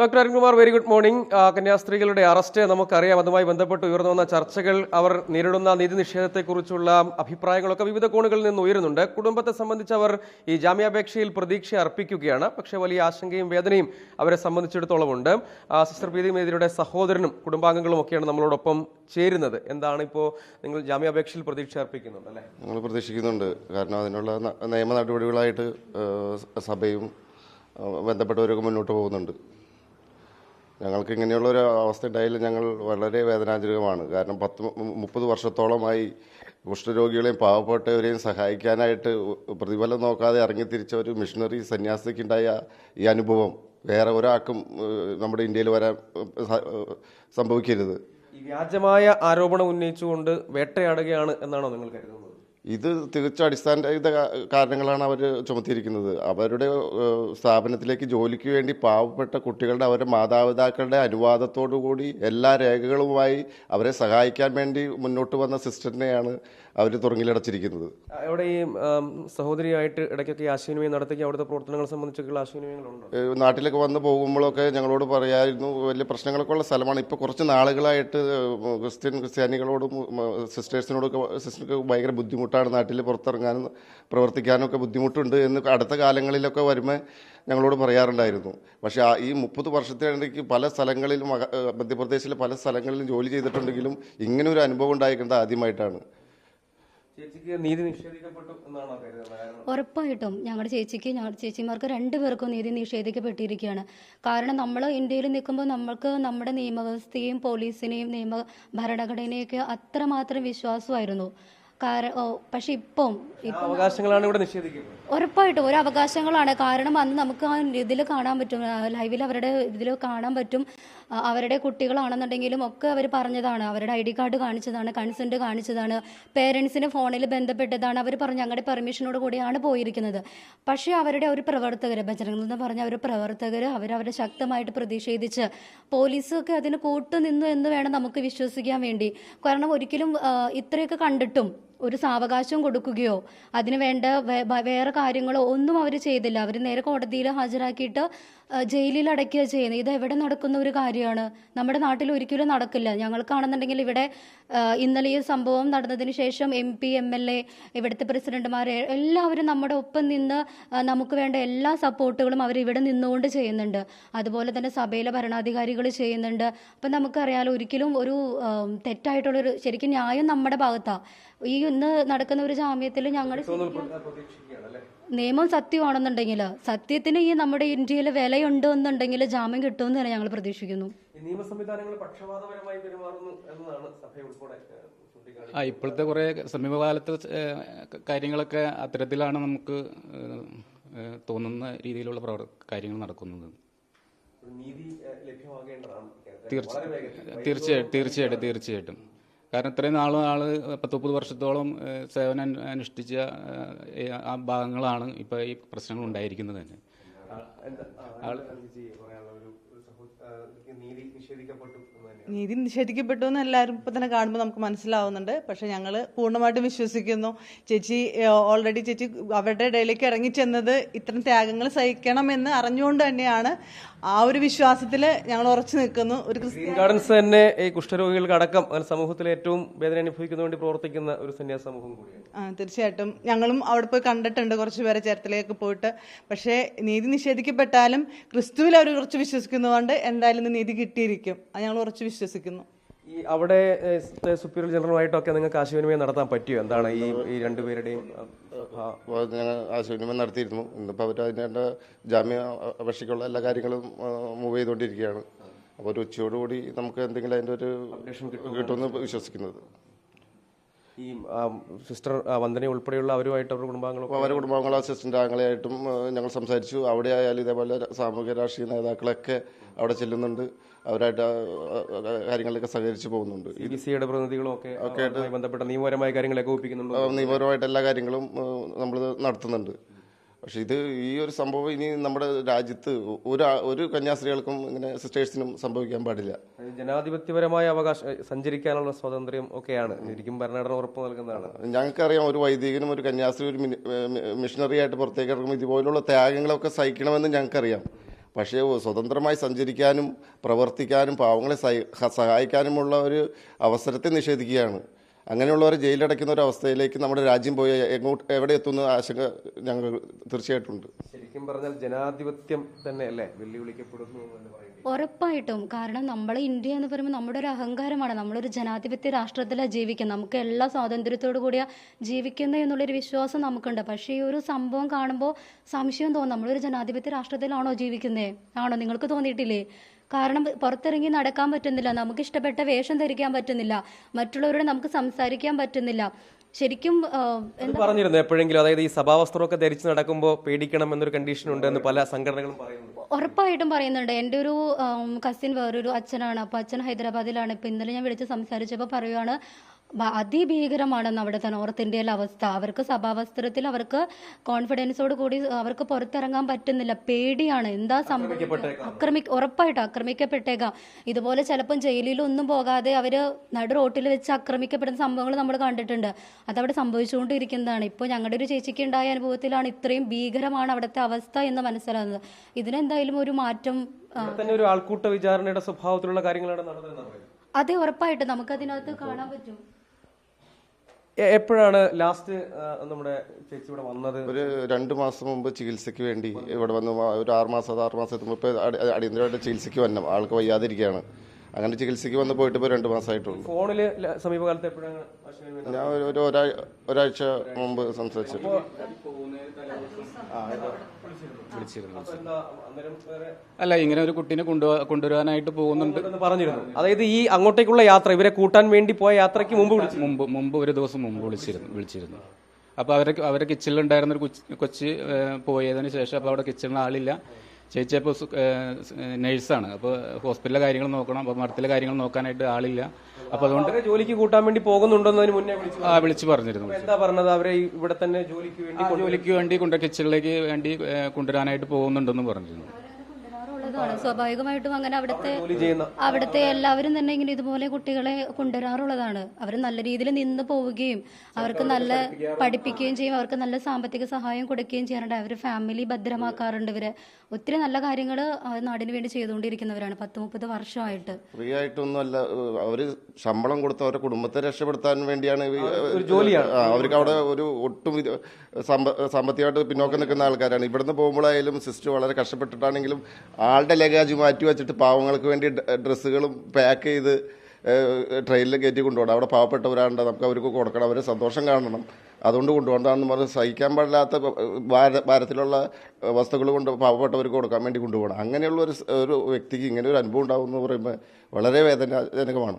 Doctor Arunkumar very good morning കന്യാസ്ത്രീകളുടെ arrest നമുക്കറിയാം. അതുമായി ബന്ധപ്പെട്ട് ഉയർന്നു വന്ന ചർച്ചകൾ അവർ നേരിടുന്ന നീതി നിഷേധത്തെക്കുറിച്ചുള്ള അഭിപ്രായങ്ങളൊക്കെ വിവിധ കോണുകളിൽ നിന്ന് ഉയരുന്നുണ്ട്. കുടുംബത്തെ സംബന്ധിച്ച് അവർ ഈ ജാമ്യാപേക്ഷയിൽ പ്രതീക്ഷ അർപ്പിക്കുകയാണ്. പക്ഷേ വലിയ ആശങ്കയും വേദനയും അവരെ സംബന്ധിച്ചിടത്തോളം ഉണ്ട്. സിസ്റ്റർ പ്രീതി മേദിയുടെ സഹോദരനും കുടുംബാംഗങ്ങളും ഒക്കെയാണ് നമ്മളോടൊപ്പം ചേരുന്നത്. എന്താണ് ഇപ്പോൾ നിങ്ങൾ ജാമ്യാപേക്ഷയിൽ പ്രതീക്ഷ അർപ്പിക്കുന്നുണ്ട് അല്ലേ? ഞങ്ങൾ പ്രതീക്ഷിക്കുന്നുണ്ട്. കാരണം അതിനുള്ള നിയമ നടപടികളായിട്ട് സഭയും ബന്ധപ്പെട്ടവരൊക്കെ മുന്നോട്ട് പോകുന്നുണ്ട്. ഞങ്ങൾക്ക് ഇങ്ങനെയുള്ള ഒരു അവസ്ഥ ഉണ്ടായാലും ഞങ്ങൾ വളരെ വേദനാജനകമാണ്. കാരണം പത്ത് മുപ്പത് വർഷത്തോളമായി കുഷ്ഠരോഗികളെയും പാവപ്പെട്ടവരെയും സഹായിക്കാനായിട്ട് പ്രതിഫലം നോക്കാതെ ഇറങ്ങിത്തിരിച്ച ഒരു മിഷണറി സന്യാസിക്കുണ്ടായ ഈ അനുഭവം വേറെ ഒരാൾക്കും നമ്മുടെ ഇന്ത്യയിൽ വരാൻ സംഭവിക്കരുത്. വ്യാജമായ ആരോപണം ഉന്നയിച്ചുകൊണ്ട് വേട്ടയാടുകയാണ് എന്നാണോ നിങ്ങൾ കരുതുന്നത്? ഇത് തികച്ചും അടിസ്ഥാനരഹിത കാരണങ്ങളാണ് അവർ ചുമത്തിയിരിക്കുന്നത്. അവരുടെ സ്ഥാപനത്തിലേക്ക് ജോലിക്ക് വേണ്ടി പാവപ്പെട്ട കുട്ടികളുടെ അവരുടെ മാതാപിതാക്കളുടെ അനുവാദത്തോടു കൂടി എല്ലാ രേഖകളുമായി അവരെ സഹായിക്കാൻ വേണ്ടി മുന്നോട്ട് വന്ന സിസ്റ്ററിനെയാണ് അവർ തുറങ്ങിലടച്ചിരിക്കുന്നത്. അവിടെ ഈ സഹോദരിയായിട്ട് ഇടയ്ക്കൊക്കെ ആശയവിനിമയം നടത്തി അവിടുത്തെ പ്രവർത്തനങ്ങൾ സംബന്ധിച്ചൊക്കെയുള്ള ആശയവിനിമയങ്ങളുണ്ട്? നാട്ടിലേക്ക് വന്ന് പോകുമ്പോഴൊക്കെ ഞങ്ങളോട് പറയായിരുന്നു വലിയ പ്രശ്നങ്ങളൊക്കെ ഉള്ള സ്ഥലമാണ്. ഇപ്പോൾ കുറച്ച് നാളുകളായിട്ട് ക്രിസ്ത്യൻ ക്രിസ്ത്യാനികളോടും സിസ്റ്റേഴ്സിനോടൊക്കെ സിസ്റ്റർക്ക് ഭയങ്കര ബുദ്ധിമുട്ടാണ്. നാട്ടിൽ പുറത്തിറങ്ങാനും പ്രവർത്തിക്കാനും ഒക്കെ ബുദ്ധിമുട്ടുണ്ട് എന്ന് അടുത്ത കാലങ്ങളിലൊക്കെ വരുമ്പോൾ ഞങ്ങളോട് പറയാറുണ്ടായിരുന്നു. പക്ഷേ ആ ഈ മുപ്പത് വർഷത്തിനിടയ്ക്ക് പല സ്ഥലങ്ങളിലും മധ്യപ്രദേശിലെ പല സ്ഥലങ്ങളിലും ജോലി ചെയ്തിട്ടുണ്ടെങ്കിലും ഇങ്ങനെ ഒരു അനുഭവം ഉണ്ടായിരിക്കുന്നത് ആദ്യമായിട്ടാണ്. ചേച്ചിക്ക് നീതി നിഷേധിക്കപ്പെട്ടു എന്നാണോ കരുതുന്നത്? ഉറപ്പായിട്ടും. ഞങ്ങളുടെ ചേച്ചിക്ക് ഞങ്ങളുടെ ചേച്ചിമാർക്ക് രണ്ടുപേർക്കും നീതി നിഷേധിക്കപ്പെട്ടിരിക്കുകയാണ് കാരണം നമ്മൾ ഇന്ത്യയിൽ നിൽക്കുമ്പോൾ നമ്മൾക്ക് നമ്മുടെ നിയമവ്യവസ്ഥയും പോലീസിനെയും നിയമ ഭരണഘടനയൊക്കെ അത്രമാത്രം വിശ്വാസമായിരുന്നു. പക്ഷെ ഇപ്പം അവകാശങ്ങളാണ് ഇവിടെ നിഷേധിക്കുന്നത്. ഉറപ്പായിട്ടും ഒരു അവകാശങ്ങളാണ്. കാരണം അന്ന് നമുക്ക് ആ ഇതിൽ കാണാൻ പറ്റും ലൈവിൽ അവരുടെ ഇതിൽ കാണാൻ പറ്റും. അവരുടെ കുട്ടികളാണെന്നുണ്ടെങ്കിലും ഒക്കെ അവർ പറഞ്ഞതാണ്. അവരുടെ ഐ ഡി കാർഡ് കാണിച്ചതാണ് കൺസെന്റ് കാണിച്ചതാണ് പേരൻസിന് ഫോണിൽ ബന്ധപ്പെട്ടതാണ്. അവർ പറഞ്ഞ ഞങ്ങളുടെ പെർമിഷനോട് കൂടിയാണ് പോയിരിക്കുന്നത്. പക്ഷേ അവരുടെ ഒരു പ്രവർത്തകർ ബജരംഗ് എന്ന് പറഞ്ഞ ഒരു പ്രവർത്തകർ അവരവരെ ശക്തമായിട്ട് പ്രതിഷേധിച്ച് പോലീസൊക്കെ അതിന് കൂട്ടുനിന്നു എന്ന് വേണം നമുക്ക് വിശ്വസിക്കാൻ വേണ്ടി. കാരണം ഒരിക്കലും ഇത്രയൊക്കെ കണ്ടിട്ടും ഒരു സാവകാശം കൊടുക്കുകയോ അതിന് വേണ്ട വേറെ കാര്യങ്ങളോ ഒന്നും അവർ ചെയ്തില്ല. അവർ നേരെ കോടതിയിൽ ഹാജരാക്കിയിട്ട് ജയിലിൽ അടയ്ക്കുക ചെയ്യുന്നത്. ഇത് എവിടെ നടക്കുന്ന ഒരു കാര്യമാണ്. നമ്മുടെ നാട്ടിൽ ഒരിക്കലും നടക്കില്ല. ഞങ്ങൾക്കാണെന്നുണ്ടെങ്കിൽ ഇവിടെ ഇന്നലെ ഈ സംഭവം നടന്നതിന് ശേഷം M P M L A ഇവിടുത്തെ പ്രസിഡന്റുമാർ എല്ലാവരും നമ്മുടെ ഒപ്പം നിന്ന് നമുക്ക് വേണ്ട എല്ലാ സപ്പോർട്ടുകളും അവർ ഇവിടെ നിന്നുകൊണ്ട് ചെയ്യുന്നുണ്ട്. അതുപോലെ തന്നെ സഭയിലെ ഭരണാധികാരികൾ ചെയ്യുന്നുണ്ട്. അപ്പം നമുക്കറിയാലോ ഒരിക്കലും ഒരു തെറ്റായിട്ടുള്ളൊരു ശരിക്കും ന്യായം നമ്മുടെ ഭാഗത്താണ് ഈ ഇന്ന് നടക്കുന്ന ഒരു ജാമ്യത്തിൽ ഞങ്ങൾ പ്രതീക്ഷിക്കുകയാണ് അല്ലേ നിയമം സത്യമാണെന്നുണ്ടെങ്കിൽ സത്യത്തിന് ഈ നമ്മുടെ ഇന്ത്യയിൽ വിലയുണ്ട് എന്നുണ്ടെങ്കിൽ ജാമ്യം കിട്ടുമെന്ന് തന്നെ ഞങ്ങൾ പ്രതീക്ഷിക്കുന്നു. നിയമ സംവിധാനങ്ങൾ പക്ഷപാതപരമായി പെരുമാറുന്നു എന്നതാണ് ആ ഇപ്പോഴത്തെ കുറേ സമീപകാലത്തെ കാര്യങ്ങളൊക്കെ അത്തരത്തിലാണ് നമുക്ക് തോന്നുന്ന രീതിയിലുള്ള പ്രവർ കാര്യങ്ങൾ നടക്കുന്നത്. തീർച്ചയായിട്ടും തീർച്ചയായിട്ടും തീർച്ചയായിട്ടും. കാരണം ഇത്രയും നാളും ആൾ പത്ത് മുപ്പത് വർഷത്തോളം സേവനം അനുഷ്ഠിച്ച ആ ഭാഗങ്ങളാണ് ഇപ്പോൾ ഈ പ്രശ്നങ്ങൾ ഉണ്ടായിരിക്കുന്നത് തന്നെ. നിഷേധിക്കപ്പെട്ടു എന്ന് നീതി നിഷേധിക്കപ്പെട്ടു എന്ന് എല്ലാവരും ഇപ്പം തന്നെ കാണുമ്പോൾ നമുക്ക് മനസ്സിലാവുന്നുണ്ട്. പക്ഷെ ഞങ്ങൾ പൂർണമായിട്ടും വിശ്വസിക്കുന്നു. ചേച്ചി ഓൾറെഡി ചേച്ചി അവരുടെ ഇടയിലേക്ക് ഇറങ്ങിച്ചെന്നത് ഇത്തരം ത്യാഗങ്ങൾ സഹിക്കണം എന്ന് അറിഞ്ഞുകൊണ്ട് തന്നെയാണ്. ആ ഒരു വിശ്വാസത്തിൽ ഞങ്ങൾ ഉറച്ചു നിൽക്കുന്നു. ഒരു ക്രിസ്ത്യൻ ഗ്രീൻ ഗാർഡൻസ് തന്നെ ഈ കുഷ്ഠരോഗികൾക്ക് അടക്കം സമൂഹത്തിൽ ഏറ്റവും വേദന അനുഭവിക്കുന്ന വേണ്ടി പ്രവർത്തിക്കുന്ന ഒരു സന്യാസ സമൂഹം കൂടിയാണ്. ആ, തീർച്ചയായിട്ടും. ഞങ്ങളും അവിടെ പോയി കണ്ടിട്ടുണ്ട് കുറച്ച് പേരെ ചേർത്തലേക്ക് പോയിട്ട്. പക്ഷേ നീതി നിഷേധിക്കപ്പെട്ടാലും ക്രിസ്തുവിൽ അവർ കുറച്ച് വിശ്വസിക്കുന്നതുകൊണ്ട് എന്തായാലും ഇന്ന് നീതി കിട്ടിയിരിക്കും. അത് ഞങ്ങൾ ഉറച്ചു വിശ്വസിക്കുന്നു. ഈ അവിടെ സുപ്പീരിയർ ജനറലുമായിട്ടൊക്കെ നിങ്ങൾക്ക് ആശയവിനിമയം നടത്താൻ പറ്റിയോ? എന്താണ് ഈ ഈ രണ്ടുപേരുടെയും ഞങ്ങൾ ആശയവിനിമയം നടത്തിയിരുന്നു. ഇന്നിപ്പോൾ അവർ അതിന്റെ ജാമ്യ അപേക്ഷയ്ക്കുള്ള എല്ലാ കാര്യങ്ങളും മൂവ് ചെയ്തുകൊണ്ടിരിക്കുകയാണ് അപ്പോൾ ഒരു ഉച്ചയോടുകൂടി നമുക്ക് എന്തെങ്കിലും അതിന്റെ ഒരു കിട്ടുമെന്ന് വിശ്വസിക്കുന്നത്. ഈ സിസ്റ്റർ വന്ദന ഉൾപ്പെടെയുള്ള അവരുമായിട്ട് അവരുടെ കുടുംബാംഗങ്ങളും അവരുടെ കുടുംബാംഗങ്ങളും അസിസ്റ്റന്റ് ആംഗളയായിട്ടും ഏഹ്, ഞങ്ങൾ സംസാരിച്ചു. അവിടെ ആയാലും ഇതേപോലെ സാമൂഹിക രാഷ്ട്രീയ നേതാക്കളൊക്കെ അവിടെ ചെല്ലുന്നുണ്ട്. അവരായിട്ട് കാര്യങ്ങളിലൊക്കെ സഹകരിച്ച് പോകുന്നുണ്ട്. സിയുടെ പ്രതിനിധികളും ഒക്കെ അതുമായി ബന്ധപ്പെട്ട നിയമപരമായ കാര്യങ്ങളൊക്കെ ഒപ്പിക്കുന്നുണ്ട്. നിയമപരമായിട്ട് എല്ലാ കാര്യങ്ങളും നമ്മൾ നടത്തുന്നുണ്ട്. പക്ഷെ ഇത് ഈ ഒരു സംഭവം ഇനി നമ്മുടെ രാജ്യത്ത് ഒരു ഒരു കന്യാസ്ത്രീകൾക്കും ഇങ്ങനെ സിസ്റ്റേഴ്സിനും സംഭവിക്കാൻ പാടില്ല. ജനാധിപത്യപരമായ അവകാശം സഞ്ചരിക്കാനുള്ള സ്വാതന്ത്ര്യം ഒക്കെയാണ്. ശരിക്കും ഭരണഘടന ഉറപ്പ് നൽകുന്നതാണ്. ഞങ്ങൾക്കറിയാം ഒരു വൈദികനും ഒരു കന്യാസ്ത്രീ ഒരു മിഷണറി ആയിട്ട് പുറത്തേക്ക് ഇറങ്ങുമ്പോൾ ഇതുപോലുള്ള ത്യാഗങ്ങളൊക്കെ സഹിക്കണമെന്ന് ഞങ്ങൾക്കറിയാം. പക്ഷേ സ്വതന്ത്രമായി സഞ്ചരിക്കാനും പ്രവർത്തിക്കാനും പാവങ്ങളെ സഹായിക്കാനുമുള്ള ഒരു അവസരത്തെ നിഷേധിക്കുകയാണ്. അങ്ങനെയുള്ളവരെ ജയിലടയ്ക്കുന്ന ഒരു അവസ്ഥയിലേക്ക് നമ്മുടെ രാജ്യം പോയി. എങ്ങോട്ട് എവിടെ എത്തുന്ന ആശങ്ക ഞങ്ങൾ തീർച്ചയായിട്ടുണ്ട്. ശരിക്കും പറഞ്ഞാൽ ജനാധിപത്യം തന്നെയല്ലേ വെല്ലുവിളിക്കപ്പെടുന്നു ഉറപ്പായിട്ടും. കാരണം നമ്മളെ ഇന്ത്യ എന്ന് പറയുമ്പോൾ നമ്മുടെ ഒരു അഹങ്കാരമാണ്. നമ്മളൊരു ജനാധിപത്യ രാഷ്ട്രത്തിലാണ് ജീവിക്കുന്നത്. നമുക്ക് എല്ലാ സ്വാതന്ത്ര്യത്തോടു കൂടിയ ജീവിക്കുന്നത് എന്നുള്ളൊരു വിശ്വാസം നമുക്കുണ്ട്. പക്ഷേ ഈ ഒരു സംഭവം കാണുമ്പോൾ സംശയം തോന്നും. നമ്മളൊരു ജനാധിപത്യ രാഷ്ട്രത്തിലാണോ ജീവിക്കുന്നത് ആണോ? നിങ്ങൾക്ക് തോന്നിയിട്ടില്ലേ? കാരണം പുറത്തിറങ്ങി നടക്കാൻ പറ്റുന്നില്ല. നമുക്ക് ഇഷ്ടപ്പെട്ട വേഷം ധരിക്കാൻ പറ്റുന്നില്ല. മറ്റുള്ളവരോട് നമുക്ക് സംസാരിക്കാൻ പറ്റുന്നില്ല. ശരിക്കും പറഞ്ഞിരുന്നു എപ്പോഴെങ്കിലും. അതായത് ഈ സഭാവസ്ത്രമൊക്കെ ധരിച്ച് നടക്കുമ്പോൾ പേടിക്കണം എന്നൊരു കണ്ടീഷൻ ഉണ്ട് എന്ന് പല സംഘടനകളും പറയുന്നു. ഉറപ്പായിട്ടും പറയുന്നുണ്ട്. എന്റെ ഒരു കസിൻ വേറൊരു അച്ഛനാണ്. അപ്പോൾ അച്ഛൻ ഹൈദരാബാദിലാണ്. ഇപ്പം ഇന്നലെ ഞാൻ വിളിച്ച് സംസാരിച്ചപ്പോൾ പറയുവാണ് അതിഭീകരമാണെന്ന് അവിടുത്തെ നോർത്ത് ഇന്ത്യയിലെ അവസ്ഥ. അവർക്ക് സഭാവസ്ത്രത്തിൽ അവർക്ക് കോൺഫിഡൻസോട് കൂടി അവർക്ക് പുറത്തിറങ്ങാൻ പറ്റുന്നില്ല. പേടിയാണ്. എന്താ സംഭവം ആക്രമി ഉറപ്പായിട്ട് ആക്രമിക്കപ്പെട്ടേക്കാം. ഇതുപോലെ ചിലപ്പം ജയിലിലൊന്നും പോകാതെ അവർ നടു റോട്ടിൽ വെച്ച് ആക്രമിക്കപ്പെടുന്ന സംഭവങ്ങൾ നമ്മൾ കണ്ടിട്ടുണ്ട്. അതവിടെ സംഭവിച്ചുകൊണ്ടിരിക്കുന്നതാണ്. ഇപ്പോൾ ഞങ്ങളുടെ ഒരു ചേച്ചിക്ക് ഉണ്ടായ അനുഭവത്തിലാണ് ഇത്രയും ഭീകരമാണ് അവിടുത്തെ അവസ്ഥ എന്ന് മനസ്സിലാകുന്നത് ഇതിനെന്തായാലും ഒരു മാറ്റം തന്നെ ഒരു ആൾക്കൂട്ട വിചാരണയുടെ സ്വഭാവത്തിലുള്ള കാര്യങ്ങളാണ് നടന്നത് അതെ നമുക്ക് നമുക്കതിനകത്ത് കാണാൻ പറ്റും. എപ്പോഴാണ് ലാസ്റ്റ് നമ്മുടെ ചേച്ചി ഇവിടെ വന്നത്? ഒരു രണ്ട് മാസം മുമ്പ് ചികിത്സയ്ക്ക് വേണ്ടി ഇവിടെ വന്ന്. ഒരു ആറ് മാസം അത് ആറ് മാസം മുമ്പ് അടിയന്തരമായിട്ട് ചികിത്സയ്ക്ക് വന്ന. ആൾക്ക് വയ്യാതിരിക്കുകയാണ്. അങ്ങനെ ചികിത്സയ്ക്ക് വന്ന് പോയിട്ട് ഇപ്പോൾ രണ്ട് മാസമായിട്ടുള്ളൂ. ഫോണിൽ ല- സമീപകാലത്ത് എപ്പോഴാണ് ഞാൻ ഒരാ- ഒരാഴ്ച മുമ്പ് സംസാരിച്ചു. വിളിച്ചിരുന്നു. അല്ല ഇങ്ങനെ ഒരു കുട്ടീനെ കൊണ്ടു കൊണ്ടുവരാനായിട്ട് പോകുന്നുണ്ട്. പറഞ്ഞിരുന്നു. അതായത് ഈ അങ്ങോട്ടേക്കുള്ള യാത്ര ഇവരെ കൂട്ടാൻ വേണ്ടി പോയ യാത്രയ്ക്ക് മുമ്പ് മുമ്പ് മുമ്പ് ഒരു ദിവസം മുമ്പ് വിളിച്ചിരുന്നു വിളിച്ചിരുന്നു. അപ്പോൾ അവരെ അവരെ കിച്ചണിലുണ്ടായിരുന്ന ഒരു കൊച്ച് പോയതിനു പോയതിന് ശേഷം അപ്പോൾ അവിടെ കിച്ചണിൽ ആളില്ല. ചേച്ചി അപ്പോൾ നേഴ്സാണ്. അപ്പോൾ ഹോസ്പിറ്റലിലെ കാര്യങ്ങൾ നോക്കണം അപ്പോൾ മഠത്തിലെ കാര്യങ്ങൾ നോക്കാനായിട്ട് ആളില്ല. അപ്പോൾ അതുകൊണ്ട് ജോലിക്ക് കൂട്ടാൻ വേണ്ടി പോകുന്നുണ്ടെന്നതിന് മുന്നേ വിളിച്ചു ആ വിളിച്ചു പറഞ്ഞിരുന്നു എന്താ പറഞ്ഞത്? അവരെ ഇവിടെ തന്നെ ജോലിക്ക് വേണ്ടി ജോലിക്ക് വേണ്ടി കൊണ്ട കിച്ചണിലേക്ക് വേണ്ടി കൊണ്ടുവരാനായിട്ട് പോകുന്നുണ്ടെന്ന് പറഞ്ഞിരുന്നു. കൊണ്ടുവരാറുള്ളതാണ് സ്വാഭാവികമായിട്ടും അങ്ങനെ അവിടുത്തെ അവിടുത്തെ എല്ലാവരും തന്നെ ഇങ്ങനെ ഇതുപോലെ കുട്ടികളെ കൊണ്ടുവരാറുള്ളതാണ്. അവർ നല്ല രീതിയിൽ നിന്ന് പോവുകയും അവർക്ക് നല്ല പഠിപ്പിക്കുകയും ചെയ്യും. അവർക്ക് നല്ല സാമ്പത്തിക സഹായം കൊടുക്കുകയും ചെയ്യാറുണ്ട്. അവർ ഫാമിലി ഭദ്രമാക്കാറുണ്ട്. ഇവരെ ഒത്തിരി നല്ല കാര്യങ്ങൾ നാടിന് വേണ്ടി ചെയ്തുകൊണ്ടിരിക്കുന്നവരാണ്. പത്ത് മുപ്പത് വർഷമായിട്ട്. ഫ്രീ ആയിട്ടൊന്നും അല്ല. അവർ ശമ്പളം കൊടുത്ത് അവരുടെ കുടുംബത്തെ രക്ഷപ്പെടുത്താൻ വേണ്ടിയാണ് ഒരു ജോലിയാണ്. അവർക്ക് അവിടെ ഒരു ഒട്ടും സാമ്പത്തികമായിട്ട് പിന്നോക്കം നിൽക്കുന്ന ആൾക്കാരാണ്. ഇവിടുന്ന് പോകുമ്പോഴായാലും സിസ്റ്റർ വളരെ കഷ്ടപ്പെട്ടിട്ടാണെങ്കിലും ആളുടെ ലഗേജ് മാറ്റി വെച്ചിട്ട് പാവങ്ങൾക്ക് വേണ്ടി ഡ്രസ്സുകളും പാക്ക് ചെയ്ത് ട്രെയിനിൽ കയറ്റി കൊണ്ടുപോകണം. അവിടെ പാവപ്പെട്ടവരാണ്ട് നമുക്ക് അവർക്ക് കൊടുക്കണം. അവരെ സന്തോഷം കാണണം. അതുകൊണ്ട് കൊണ്ടുപോകണം പറഞ്ഞ് സഹിക്കാൻ പാടില്ലാത്ത ഭാര ഭാരത്തിലുള്ള വസ്തുക്കൾ കൊണ്ട് പാവപ്പെട്ടവർക്ക് കൊടുക്കാൻ വേണ്ടി കൊണ്ടുപോകണം. അങ്ങനെയുള്ള ഒരു ഒരു വ്യക്തിക്ക് ഇങ്ങനെ ഒരു അനുഭവം ഉണ്ടാവും എന്ന് പറയുമ്പോൾ വളരെ വേദനാജനകമാണ്.